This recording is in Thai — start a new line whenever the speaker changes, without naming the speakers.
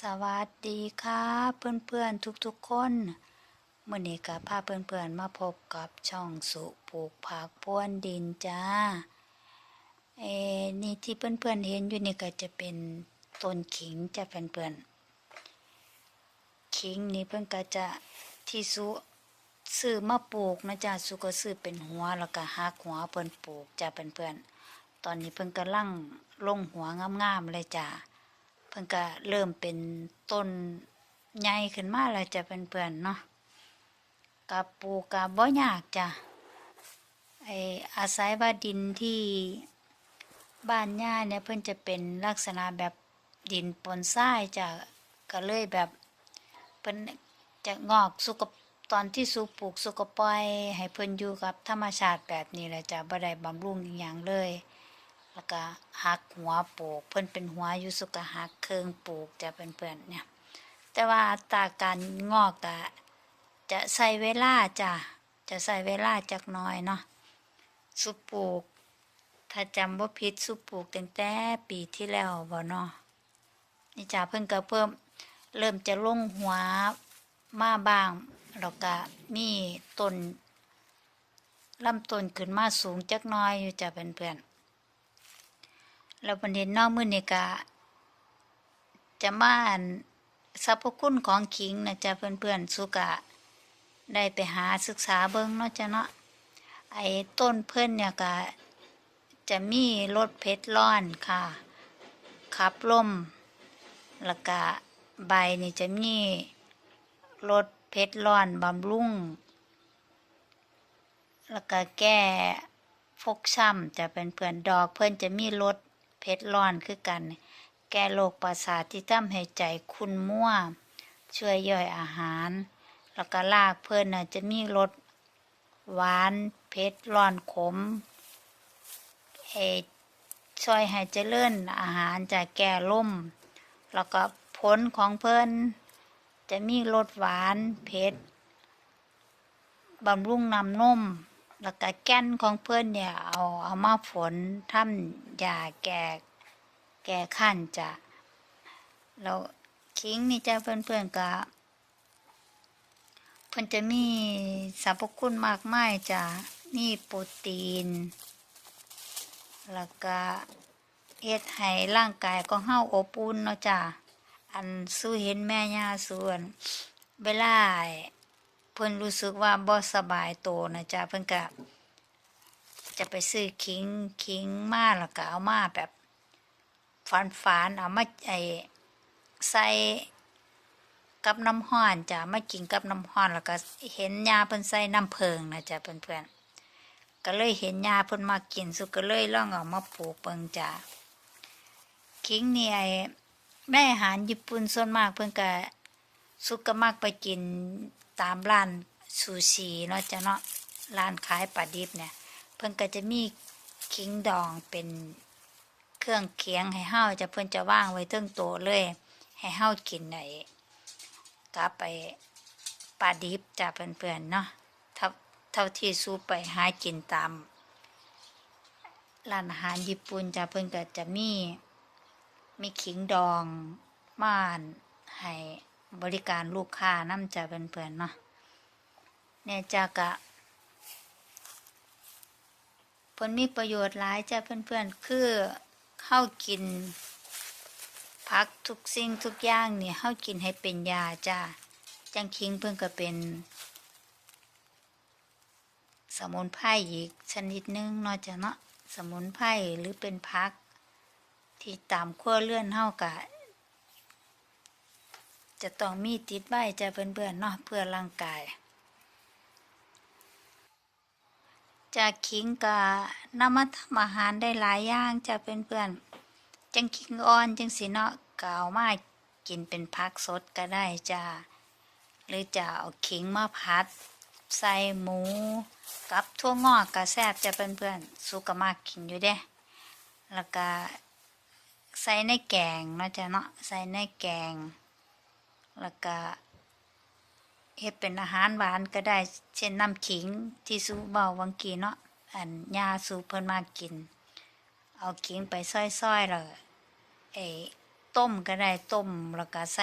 สวัสดีค่ะเพื่อนๆทุกๆคนเมื่อนี้กับพาเพื่อนๆมาพบกับช่องสุปลูกผักพ้วนดินจ้าเอนี่ที่เพื่อนๆเห็นอยู่นี่ก็จะเป็นต้นขิงจะเป็นเพื่อนๆขิงนี่เพื่อนก็จะที่สุซื้อมาปลูกนะจ๊ะสุก็ซื้อเป็นหัวแล้วก็หักหัวเพื่อนปลูกจะเป็นเพื่อนๆตอนนี้เพิ่อนกำลังลงหัวงามๆเลยจ้า พิ่นก็เริ่มเป็นต้นใหญ่ขึ้นมาแล้วจะเป็นเพื่อนเนาะกับปลูกกับบ่ยากจ้ะไออาศัยว่าดินที่บ้านย่าเนี่ยเพิ่นจะเป็นลักษณะแบบดินปนทรายจ้ะก็เลยแบบเพิ่นจะงอกสุกตอนที่สุปลูกสุกปล่อยให้เพิ่นอยู่กับธรรมชาติแบบนี้แหละจ้ะบ่ได้บำรุงอย่างเลย แล้วก็หักหัวปลูก เพิ่นเป็นหัวอยู่สุกหักเครื่องปลูกจะเป็นเพื่อนๆเนี่ย แต่ว่าตาการงอกกะจะใส่เวลาจ้ะจะใส่เวลาจักน้อยเนาะสุปลูก ถ้าจำว่าผิดสุปลูกตั้งแต่ปีที่แล้วบ่เนาะนี่จ้ะเพิ่นก็เพิ่มเริ่มจะลงหัวมาบ้างแล้วก็มีต้นลำต้นขึ้นมาสูงจักน้อยอยู่จ้ะเพื่อนๆ แล้วประเด็นนอกมือนี่กะจะมาอันสรรพคุณของขิงนะจ๊ะเพื่อนๆสุกะ ได้ไปหาศึกษาเบิ้งเนาะจ้ะเนาะไอ้ต้นเพื่อนเนี่ยกะจะมีรสเผ็ดร้อนค่ะ ขับลมแล้วก็ใบนี่จะมีรสเผ็ดร้อนบำรุงแล้วก็แก้ฟกช้ำจะเป็นเพื่อนดอกเพื่อนจะมีรส เผ็ดร้อนคือกัน แก้โรคประสาทที่ทำให้ใจคุณมั่ว ช่วยย่อยอาหาร แล้วก็ลากเพื่อนจะมีรสหวานเผ็ดร้อนขมเออช่วยให้เจริญอาหารจากแก้ล่ม แล้วก็ผลของเพื่อนจะมีรสหวานเผ็ดบำรุงน้ำนม แล้วก็แก้นของเพื่อนเนี่ยเอาเอามาฝนทำยาแก้แก้ขั้นจ้ะแล้วคิงนี่จ้ะเพื่อนเพื่อนๆก็เพื่อนจะมีสรรพคุณมากมายจ้ะมีโปรตีน แล้วก็เฮ็ดให้ร่างกายของเฮาอบอุ่นเนาะจ้ะอันสู้เห็นแม่ย่าส่วนเวลา เพิ่นรู้สึกว่าบ่สบายโตนะจ๊ะเพิ่นก็จะไปซื้อขิงขิงมาแล้วก็เอามาแบบฝานฝานๆเอามาไอใส่กับน้ำห้อนจ้ะมากินกับน้ำห้อนแล้วก็เห็นยาเพิ่นใส่น้ำเพิงนะจ๊ะเพื่อนๆก็เลยเห็นยาเพิ่นมากินสุก็เลยลองเอามาปลูกเบิ่งจ้ะขิงนี่ไอแม่อาหารญี่ปุ่นส่วนมากเพิ่นก็ สุกก็มักไปกินตามร้านซูชิเนาะจ้ะเนาะร้านขายปลาดิบเนี่ย เพิ่นก็จะมีขิงดองเป็นเครื่องเคียงให้เฮาจะเพิ่นจะว่างไว้เทิงโตเลย ให้เฮากินไอ้กับไปปลาดิบจ้ะเพื่อนๆเนาะเท่าเท่าที่สู้ไปหากินตามร้านอาหารญี่ปุ่นจ้ะเพิ่นก็จะมีมีขิงดองม่านให้ บริการลูกค้านำจะเพื่อนๆเนาะเนี่ยจากะผลมีประโยชน์หลายจ้ะเพื่อนๆ คือเข้ากินพักทุกสิ่งทุกอย่างเนี่ยเข้ากินให้เป็นยาจ้าจังคิงเพิ่นก็เป็น สมุนไพรอีกชนิดหนึงนาะจ้ะเนาะสมุนไพรหรือเป็นพัก ที่ตามขั้วเลื่อนเฮากะ จะต้องมีติดไว้จะเพื่อนๆเนาะเพื่อร่างกายจากขิงกะนำมาทำอาหารได้หลายอย่างจะเพื่อนๆจังขิงอ่อนจังสีเนาะก็เอามากินเป็นผักสดก็ได้จ้าหรือจะเอาขิงมาผัด ใส่หมู กับทั่วงอกกะแซบจะเพื่อนๆสุกมากกินอยู่เด้แล้วก็ใส่ในแกงเนาะจ้ะเนาะใส่ในแกง แล้วก็เฮ็ดเป็นอาหารหวานก็ได้ เช่นน้ำขิงที่สูเบาวังกีเนาะอันยาสูเพิ่นมากิน เอาขิงไปซอยๆแล้วไอ้ต้มก็ได้ต้มแล้วก็ใส่